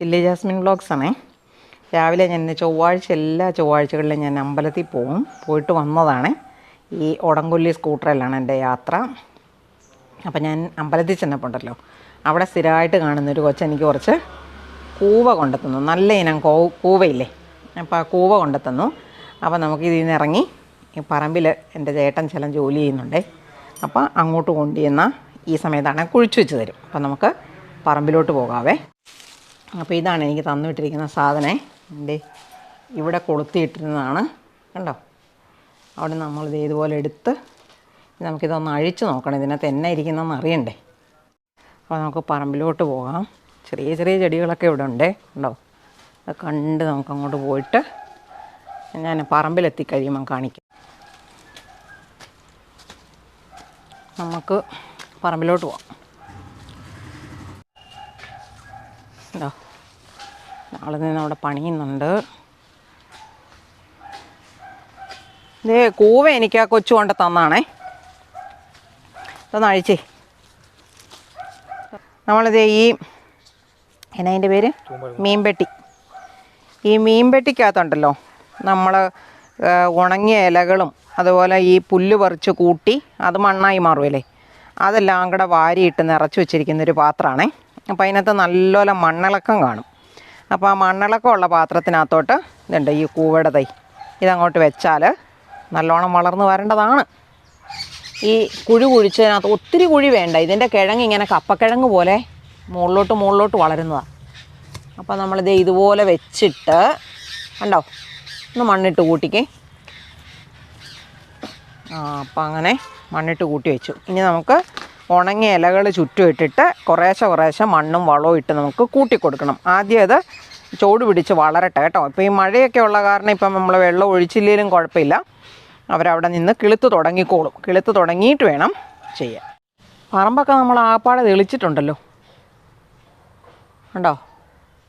Chilli Jasmine vlogs ആണേ. രാവിലെ ഞാൻ ഇന്ന് ചൊവ്വാഴ്ച എല്ലാ ചൊവ്വാഴ്ചകളിലും ഞാൻ അമ്പലത്തിൽ പോകും പോയിട്ട് വന്നതാണ്. ഈ ഒടങ്കൊല്ലി സ്കൂട്ടറിലാണ് എന്റെ യാത്ര. അപ്പം ഞാൻ അമ്പലത്തിൽ ചെന്നപ്പോണ്ടല്ലോ. അവിടെ സ്ഥിരമായിട്ട് കാണുന്നൊരു കൊച്ച് എനിക്ക് കുറച്ച് കൂവ കൊണ്ടെത്തുന്നു നല്ല ഇനം കോ കൂവയില്ലേ? അപ്പോൾ ആ കൂവ കൊണ്ടെത്തുന്നു അപ്പോൾ നമുക്ക് ഇതിൽ നിന്ന് ഇറങ്ങി ഈ പറമ്പിൽ എന്റെ ചേട്ടൻ ചില ജോലി ചെയ്യുന്നുണ്ട്. അപ്പോൾ അങ്ങോട്ട് കൊണ്ടുവന്ന ഈ സമയത്താണ് കുഴിച്ചു വെച്ച് തരും. അപ്പോൾ നമുക്ക് പറമ്പിലോട്ട് പോകാവേ. അപ്പോൾ ഇതാണ് എനിക്ക് തന്നുവിട്ടിരിക്കുന്ന സാധനം. എന്റെ ഇവിടെ കൊളുത്തിയിട്ടിരുന്നതാണ്. കണ്ടോ? അവിടെ നമ്മളിത് ഇതുപോലെ എടുത്ത് നമുക്കിതൊന്ന് അഴിച്ചു നോക്കണം. ഇതിനകത്ത് എന്നെ ഇരിക്കുന്നതെന്ന് അറിയണ്ടേ. അപ്പോൾ നമുക്ക് പറമ്പിലോട്ട് പോകാം. ചെറിയ ചെറിയ ചെടികളൊക്കെ ഇവിടെ ഉണ്ട്. കണ്ടോ? അത് കണ്ട് നമുക്ക് അങ്ങോട്ട് പോയിട്ട് ഞാൻ പറമ്പിലെത്തി കഴിയുമ്പം കാണിക്കാം. നമുക്ക് പറമ്പിലോട്ട് പോവാം ഉണ്ടോ നാളെ നിന്ന് അവിടെ പണിയുന്നുണ്ട്. ഇതേ കൂവ എനിക്ക് ആ കൊച്ചു കൊണ്ട് തന്നാണേ. ഇതൊന്ന് അഴിച്ചേ. നമ്മളിത് ഈ എന്നാ അതിന്റെ പേര്? മീൻപെട്ടി. ഈ മീൻപെട്ടിക്കകത്തുണ്ടല്ലോ നമ്മൾ ഉണങ്ങിയ ഇലകളും അതുപോലെ ഈ പുല്ല് പറിച്ച് കൂട്ടി അത് മണ്ണായി മാറുമല്ലേ അതെല്ലാം കൂടെ വാരിയിട്ട് നിറച്ച് വെച്ചിരിക്കുന്നൊരു പാത്രമാണേ. അപ്പോൾ അതിനകത്ത് നല്ലപോലെ മണ്ണിളക്കം കാണും. അപ്പോൾ ആ മണ്ണിളക്കമുള്ള പാത്രത്തിനകത്തോട്ട് ഇതുണ്ട് ഈ കൂവയുടെ തൈ. ഇതങ്ങോട്ട് വെച്ചാൽ നല്ലോണം വളർന്ന് വരേണ്ടതാണ്. ഈ കുഴി കുഴിച്ചതിനകത്ത് ഒത്തിരി കുഴി വേണ്ട. ഇതിന്റെ കിഴങ്ങ് ഇങ്ങനെ കപ്പക്കിഴങ്ങ് പോലെ മുകളിലോട്ട് മുകളിലോട്ട് വളരുന്നതാണ് അപ്പോൾ നമ്മളിത് ഇതുപോലെ വെച്ചിട്ട് കണ്ടോ? ഒന്ന് മണ്ണിട്ട് കൂട്ടിക്കേ. ആ അപ്പം അങ്ങനെ മണ്ണിട്ട് കൂട്ടി വെച്ചു. ഇനി നമുക്ക് ഉണങ്ങിയ ഇലകൾ ചുറ്റും ഇട്ടിട്ട് കുറേശ്ശെ കുറേശ്ശെ മണ്ണും വളവും ഇട്ട് നമുക്ക് കൂട്ടി കൊടുക്കണം. ആദ്യം അത് ചൂട് പിടിച്ച് വളരട്ടെ കേട്ടോ. ഇപ്പോൾ ഈ മഴയൊക്കെ ഉള്ള കാരണം ഇപ്പം നമ്മൾ വെള്ളം ഒഴിച്ചില്ലെങ്കിലും കുഴപ്പമില്ല. അവരവിടെ നിന്ന് കിളുത്ത് തുടങ്ങിക്കോളും. കിളുത്ത് തുടങ്ങിയിട്ട് വേണം ചെയ്യാൻ. പറമ്പൊക്കെ നമ്മൾ ആപ്പാടെ തെളിച്ചിട്ടുണ്ടല്ലോ. ഉണ്ടോ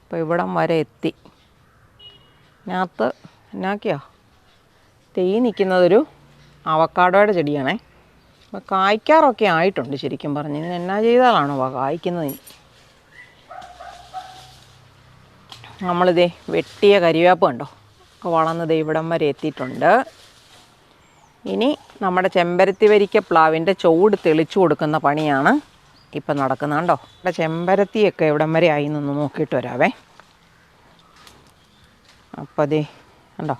ഇപ്പോൾ ഇവിടം വരെ എത്തി. ഇതിനകത്ത് എന്നാക്കിയോ? തേ നിൽക്കുന്നതൊരു അവക്കാടോയുടെ ചെടിയാണേ. കായ്ക്കാറൊക്കെ ആയിട്ടുണ്ട് ശരിക്കും പറഞ്ഞു. ഇനി എന്നാ ചെയ്താലാണോ കായ്ക്കുന്നത് നമ്മളിതേ വെട്ടിയ കരിവേപ്പ് കണ്ടോ? വളർന്നത് ഇവിടം വരെ എത്തിയിട്ടുണ്ട്. ഇനി നമ്മുടെ ചെമ്പരത്തി വരിക്ക പ്ലാവിന്റെ ചുവട് തെളിച്ചു കൊടുക്കുന്ന പണിയാണ് ഇപ്പം നടക്കുന്നത് കണ്ടോ? നമ്മുടെ ചെമ്പരത്തിയൊക്കെ ഇവിടം വരെ ആയി നിന്ന് നോക്കിയിട്ട് വരാവേ. അപ്പോൾ അതേ കണ്ടോ?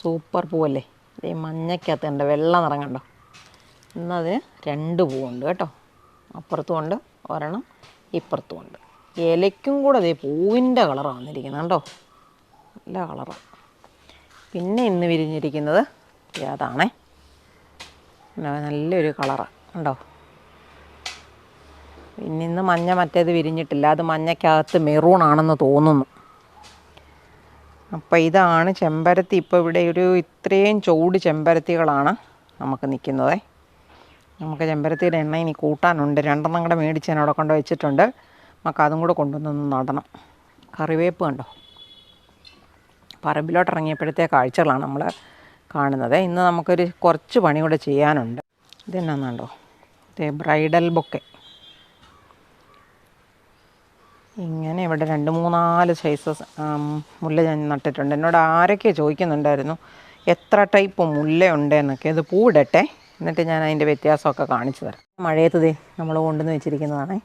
സൂപ്പർ പൂവല്ലേ? ഇതേ മഞ്ഞക്കകത്ത് ഉണ്ട് വെള്ള നിറം കണ്ടോ? ഇന്നതിന് രണ്ട് പൂവുണ്ട് കേട്ടോ. അപ്പുറത്തും ഉണ്ട് ഒരെണ്ണം ഇപ്പുറത്തും ഉണ്ട് ഇലയ്ക്കും കൂടെ അതേ പൂവിന്റെ കളറാണ് വന്നിരിക്കുന്നത് കേട്ടോ നല്ല കളറാണ് പിന്നെ ഇന്ന് വിരിഞ്ഞിരിക്കുന്നത് അതാണേ നല്ലൊരു കളറാണ് കണ്ടോ? പിന്നെ ഇന്ന് മഞ്ഞ മറ്റേത് വിരിഞ്ഞിട്ടില്ല. അത് മഞ്ഞയ്ക്കകത്ത് മെറൂൺ ആണെന്ന് തോന്നുന്നു. അപ്പോൾ ഇതാണ് ചെമ്പരത്തി. ഇപ്പോൾ ഇവിടെ ഒരു ഇത്രയും ചൂട് ചെമ്പരത്തികളാണ് നമുക്ക് നിൽക്കുന്നത്. നമുക്ക് ചെമ്പരത്തിയുടെ എണ്ണ ഇനി കൂട്ടാനുണ്ട്. രണ്ടെണ്ണം കൂടെ മേടിച്ച് ഞാൻ അവിടെ കൊണ്ട് വെച്ചിട്ടുണ്ട്. നമുക്ക് അതും കൂടെ കൊണ്ടുവന്നൊന്ന് നടണം. കറിവേപ്പ് കണ്ടോ? പറമ്പിലോട്ട് ഇറങ്ങിയപ്പോഴത്തെ കാഴ്ചകളാണ് നമ്മൾ കാണുന്നത്. ഇന്ന് നമുക്കൊരു കുറച്ച് പണി കൂടെ ചെയ്യാനുണ്ട്. ഇതെന്നാന്നുണ്ടോ ഇത് ബ്രൈഡൽ ബൊക്കെ. ഇങ്ങനെ ഇവിടെ രണ്ട് മൂന്നാൽ സൈസസ് മുല്ല ഞാൻ നട്ടിട്ടുണ്ട്. എന്നോട് ആരൊക്കെ ചോദിക്കുന്നുണ്ടായിരുന്നു എത്ര ടൈപ്പ് മുല്ലയുണ്ട് എന്നൊക്കെ ഇത് പൂവിടട്ടെ. എന്നിട്ട് ഞാൻ അതിന്റെ വ്യത്യാസമൊക്കെ കാണിച്ചു തരാം. മഴയത്ത് ദേ നമ്മൾ കൊണ്ടുവന്ന് വെച്ചിരിക്കുന്നതാണേ.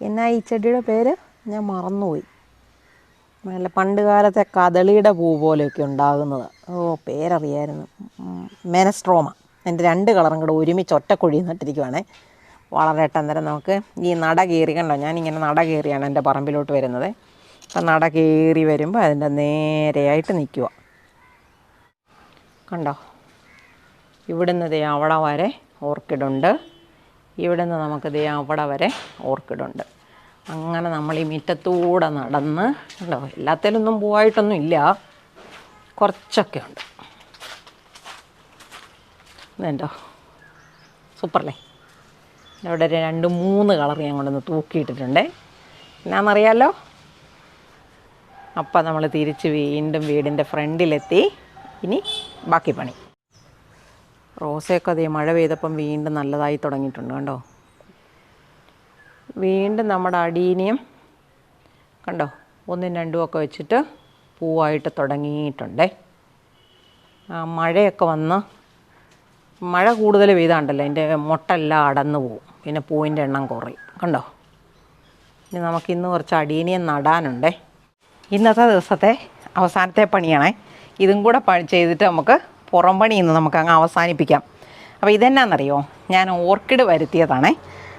എന്നാ ഈ ചെടിയുടെ പേര്? ഞാൻ മറന്നുപോയി. നല്ല പണ്ട് കാലത്തെ കദളിയുടെ പൂ പോലെയൊക്കെ ഉണ്ടാകുന്നത്. ഓ പേരറിയായിരുന്നു. മെനസ്ട്രോമ. എന്റെ രണ്ട് കളറും കൂടെ ഒരുമിച്ച് ഒറ്റക്കുഴി നട്ടിരിക്കുവാണേ. വളരട്ടെ അന്നേരം നമുക്ക് ഈ നട കയറി കണ്ടോ? ഞാനിങ്ങനെ നട കയറിയാണ് എന്റെ പറമ്പിലോട്ട് വരുന്നത്. അപ്പം നട കയറി വരുമ്പോൾ അതിന്റെ നേരെയായിട്ട് നിൽക്കുക കണ്ടോ? ഇവിടുന്ന് ദേ അവിടെ വരെ ഓർക്കിഡുണ്ട്. ഇവിടുന്ന് നമുക്ക് ദേ അവിടെ വരെ ഓർക്കിഡുണ്ട്. അങ്ങനെ നമ്മൾ ഈ മുറ്റത്തൂടെ നടന്ന് കണ്ടോ എല്ലാത്തിലൊന്നും പോയിട്ടൊന്നും ഇല്ല. കുറച്ചൊക്കെ ഉണ്ട്. ഇതുണ്ടോ സൂപ്പറല്ലേ ഇവിടെ ഒരു രണ്ട് മൂന്ന് കളർ ഞാൻ കൊണ്ടുവന്ന് തൂക്കിയിട്ടിട്ടുണ്ട്. എന്നാണെന്നറിയാലോ അപ്പം നമ്മൾ തിരിച്ച് വീണ്ടും വീടിന്റെ ഫ്രണ്ടിലെത്തി. ഇനി ബാക്കി പണി. റോസയൊക്കെ അതേ മഴ പെയ്തപ്പം വീണ്ടും നല്ലതായി തുടങ്ങിയിട്ടുണ്ട് കണ്ടോ? വീണ്ടും നമ്മുടെ അടീനിയം കണ്ടോ ഒന്നും രണ്ടും ഒക്കെ വെച്ചിട്ട് പൂവായിട്ട് തുടങ്ങിയിട്ടുണ്ടേ. ആ, മഴയൊക്കെ വന്ന് മഴ കൂടുതൽ പെയ്താണ്ടല്ലോ അതിന്റെ മുട്ടെല്ലാം അടന്നു പോവും പിന്നെ പൂവിന്റെ എണ്ണം കുറയും കണ്ടോ? ഇനി നമുക്കിന്ന് കുറച്ച് അടീനിയം നടാനുണ്ടേ. ഇന്നത്തെ ദിവസത്തെ അവസാനത്തെ പണിയാണേ. ഇതും കൂടെ ചെയ്തിട്ട് നമുക്ക് പുറം പണി ഇന്ന് നമുക്ക് അങ്ങ് അവസാനിപ്പിക്കാം. അപ്പോൾ ഇതെന്നാണെന്നറിയോ ഞാൻ ഓർക്കിഡ് വരുത്തിയതാണേ.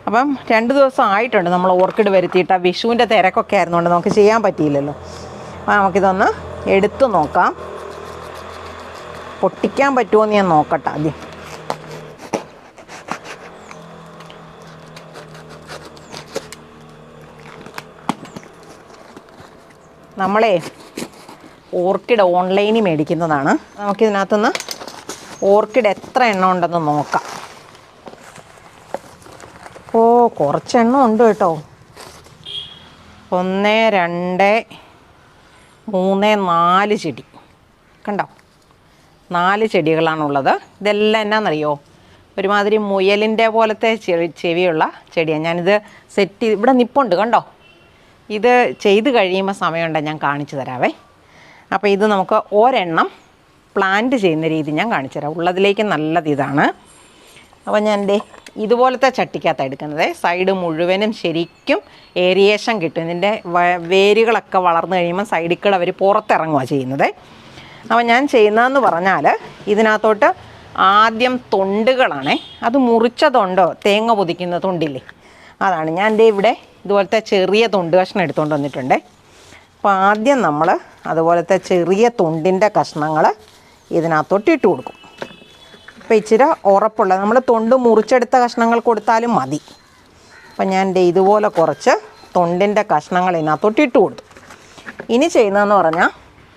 അപ്പം രണ്ട് ദിവസം ആയിട്ടുണ്ട് നമ്മൾ ഓർക്കിഡ് വരുത്തിയിട്ട് ആ വിഷുവിന്റെ തിരക്കൊക്കെ ആയിരുന്നുകൊണ്ട് നമുക്ക് ചെയ്യാൻ പറ്റിയില്ലല്ലോ. അപ്പോൾ നമുക്കിതൊന്ന് എടുത്തു നോക്കാം. പൊട്ടിക്കാൻ പറ്റുമോ എന്ന് ഞാൻ നോക്കട്ടെ ആദ്യം. നമ്മളെ ഓർക്കിഡ് ഓൺലൈനിൽ മേടിക്കുന്നതാണ്. നമുക്കിതിനകത്തുനിന്ന് ഓർക്കിഡ് എത്ര എണ്ണം ഉണ്ടെന്ന് നോക്കാം. ഓ കുറച്ചെണ്ണം ഉണ്ട് കേട്ടോ. ഒന്ന് രണ്ട് മൂന്ന് നാല് ചെടി. കണ്ടോ? നാല് ചെടികളാണുള്ളത്. ഇതെല്ലാം എന്നാണെന്നറിയോ ഒരുമാതിരി മുയലിന്റെ പോലത്തെ ചെവി ചെവിയുള്ള ചെടിയാണ് ഞാനിത് സെറ്റ് ചെയ്ത് ഇവിടെ നിപ്പുണ്ട് കണ്ടോ? ഇത് ചെയ്ത് കഴിയുമ്പോൾ സമയമുണ്ടെങ്കിൽ ഞാൻ കാണിച്ചു തരാവേ. അപ്പോൾ ഇത് നമുക്ക് ഒരെണ്ണം പ്ലാന്റ് ചെയ്യുന്ന രീതി ഞാൻ കാണിച്ചുതരാം. ഉള്ളതിലേക്ക് നല്ലത് ഇതാണ്. അപ്പോൾ ഞാൻ എന്റെ ഇതുപോലത്തെ ചട്ടിക്കകത്ത് എടുക്കുന്നത്. സൈഡ് മുഴുവനും ശരിക്കും ഏരിയേഷൻ കിട്ടും. ഇതിന്റെ വേരുകളൊക്കെ വളർന്നു കഴിയുമ്പോൾ സൈഡിൽ കൂടെ അവർ പുറത്തിറങ്ങുക ചെയ്യുന്നത്. അപ്പോൾ ഞാൻ ചെയ്യുന്നതെന്ന് പറഞ്ഞാൽ ഇതിനകത്തോട്ട് ആദ്യം തൊണ്ടുകളാണേ. അത് മുറിച്ച തൊണ്ടോ തേങ്ങ പൊതിക്കുന്ന തൊണ്ടില്ലേ? അതാണ്. ഞാൻ എന്റെ ഇവിടെ ഇതുപോലത്തെ ചെറിയ തൊണ്ട് കഷ്ണം എടുത്തുകൊണ്ട് വന്നിട്ടുണ്ടേ. അപ്പോൾ ആദ്യം നമ്മൾ അതുപോലത്തെ ചെറിയ തൊണ്ടിന്റെ കഷ്ണങ്ങൾ ഇതിനകത്തോട്ട് ഇട്ട് കൊടുക്കും. അപ്പോൾ ഇച്ചിരി ഉറപ്പുള്ള നമ്മൾ തൊണ്ട് മുറിച്ചെടുത്ത കഷ്ണങ്ങൾ കൊടുത്താലും മതി. അപ്പം ഞാൻ ഇതുപോലെ കുറച്ച് തൊണ്ടിന്റെ കഷ്ണങ്ങൾ ഇതിനകത്തോട്ട് ഇട്ട് കൊടുത്തു. ഇനി ചെയ്യുന്നതെന്ന് പറഞ്ഞാൽ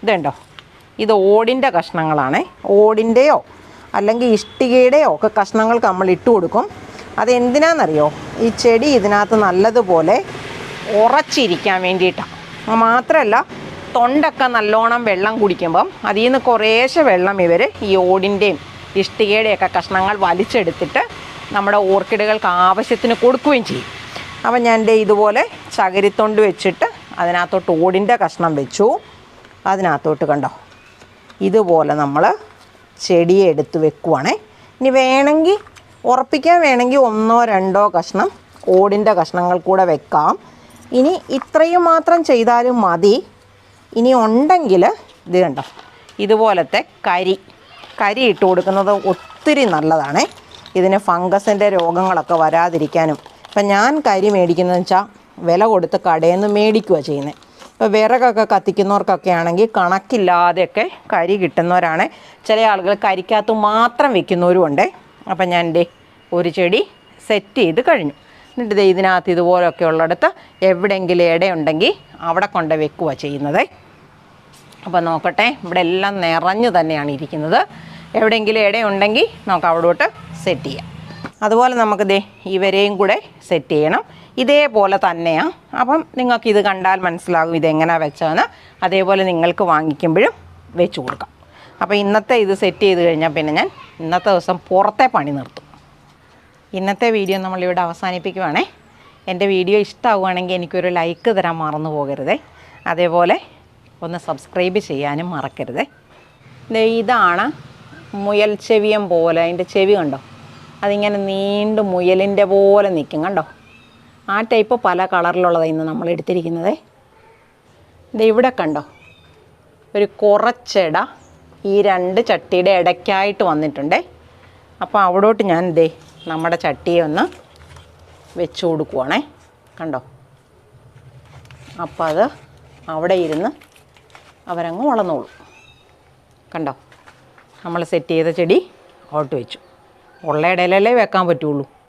ഇതുണ്ടോ? ഇത് ഓടിന്റെ കഷ്ണങ്ങളാണേ. ഓടിന്റെയോ അല്ലെങ്കിൽ ഇഷ്ടികയുടെയോ ഒക്കെ കഷ്ണങ്ങൾക്ക് നമ്മൾ ഇട്ട് കൊടുക്കും. അതെന്തിനാണെന്നറിയോ ഈ ചെടി ഇതിനകത്ത് നല്ലതുപോലെ ഉറച്ചിരിക്കാൻ വേണ്ടിയിട്ടാണ് മാത്രമല്ല തൊണ്ടൊക്കെ നല്ലോണം വെള്ളം കുടിക്കുമ്പം അതിൽ നിന്ന് കുറേശ്ശെ വെള്ളം ഇവർ ഈ ഓടിന്റെയും ഇഷ്ടികയുടെയൊക്കെ കഷ്ണങ്ങൾ വലിച്ചെടുത്തിട്ട് നമ്മുടെ ഓർക്കിഡുകൾക്ക് ആവശ്യത്തിന് കൊടുക്കുകയും ചെയ്യും. അപ്പം ഞാൻ എന്റെ ഇതുപോലെ ചകിരിത്തൊണ്ട് വെച്ചിട്ട് അതിനകത്തോട്ട് ഓടിന്റെ കഷ്ണം വെച്ചു. അതിനകത്തോട്ട് കണ്ടോ? ഇതുപോലെ നമ്മൾ ചെടിയെ എടുത്ത് വെക്കുവാണേ. ഇനി വേണമെങ്കിൽ ഉറപ്പിക്കാൻ വേണമെങ്കിൽ ഒന്നോ രണ്ടോ കഷ്ണം ഓടിന്റെ കഷ്ണങ്ങൾ കൂടെ വെക്കാം. ഇനി ഇത്രയും മാത്രം ചെയ്താലും മതി. ഇനി ഉണ്ടെങ്കിൽ ഇത് കണ്ടോ ഇതുപോലത്തെ കരി കരി ഇട്ട് കൊടുക്കുന്നത് ഒത്തിരി നല്ലതാണേ. ഇതിന് ഫംഗസിന്റെ രോഗങ്ങളൊക്കെ വരാതിരിക്കാനും. ഇപ്പം ഞാൻ കരി മേടിക്കുന്നതെന്ന് വെച്ചാൽ വില കൊടുത്ത് കടയിൽ നിന്ന് മേടിക്കുക ചെയ്യുന്നത്. ഇപ്പോൾ വിറകൊക്കെ കത്തിക്കുന്നവർക്കൊക്കെ ആണെങ്കിൽ കണക്കില്ലാതെയൊക്കെ കരി കിട്ടുന്നവരാണ്. ചില ആളുകൾ കരിക്കകത്ത് മാത്രം വെക്കുന്നവരും ഉണ്ട്. അപ്പം ഞാൻ എന്റെ ഒരു ചെടി സെറ്റ് ചെയ്ത് കഴിഞ്ഞു. എന്നിട്ട് ദേ ഇതിനകത്ത് ഇതുപോലൊക്കെ ഉള്ളിടത്ത് എവിടെയെങ്കിലും ഇടയുണ്ടെങ്കിൽ അവിടെ കൊണ്ട് വെക്കുക ചെയ്യുന്നത്. അപ്പോൾ നോക്കട്ടെ ഇവിടെ എല്ലാം നിറഞ്ഞു തന്നെയാണ് ഇരിക്കുന്നത്. എവിടെയെങ്കിലും ഇടയുണ്ടെങ്കിൽ നമുക്ക് അവിടോട്ട് സെറ്റ് ചെയ്യാം. അതുപോലെ നമുക്ക് ദേ ഇവരെയും കൂടെ സെറ്റ് ചെയ്യണം. ഇതേപോലെ തന്നെയാണ് അപ്പം നിങ്ങൾക്ക് ഇത് കണ്ടാൽ മനസ്സിലാകും ഇതെങ്ങനെയാണ് വെച്ചതെന്ന്. അതേപോലെ നിങ്ങൾക്ക് വാങ്ങിക്കുമ്പോഴും വെച്ച് കൊടുക്കാം. അപ്പോൾ ഇന്നത്തെ ഇത് സെറ്റ് ചെയ്ത് കഴിഞ്ഞാൽ പിന്നെ ഞാൻ ഇന്നത്തെ ദിവസം പുറത്തെ പണി നിർത്തും. ഇന്നത്തെ വീഡിയോ നമ്മളിവിടെ അവസാനിപ്പിക്കുവാണേ. എന്റെ വീഡിയോ ഇഷ്ടമാവുകയാണെങ്കിൽ എനിക്കൊരു ലൈക്ക് തരാൻ മറന്നു പോകരുതേ. അതേപോലെ ഒന്ന് സബ്സ്ക്രൈബ് ചെയ്യാനും മറക്കരുതേ. ഇതാണ് മുയൽ ചെവിയം പോലെ. അതിന്റെ ചെവി കണ്ടോ? അതിങ്ങനെ നീണ്ട് മുയലിന്റെ പോലെ നിൽക്കും. കണ്ടോ? ആ ടൈപ്പ് പല കളറിലുള്ളതാണ് ഇന്ന് നമ്മൾ എടുത്തിരിക്കുന്നത്. ദേ ഇവിടെ കണ്ടോ? ഒരു കുറച്ചിട ഈ രണ്ട് ചട്ടിയുടെ ഇടയ്ക്കായിട്ട് വന്നിട്ടുണ്ടേ. അപ്പോൾ അവിടോട്ട് ഞാൻ ദേ നമ്മുടെ ചട്ടിയെ ഒന്ന് വെച്ച് കൊടുക്കുവാണേ. കണ്ടോ? അപ്പോൾ അത് അവിടെ ഇരുന്ന് അവരങ്ങ് വളർന്നോളൂ. കണ്ടോ? നമ്മൾ സെറ്റ് ചെയ്ത ചെടി ഓട്ട് വെച്ചു. ഉള്ള ഇടയിലല്ലേ വെക്കാൻ പറ്റുള്ളൂ.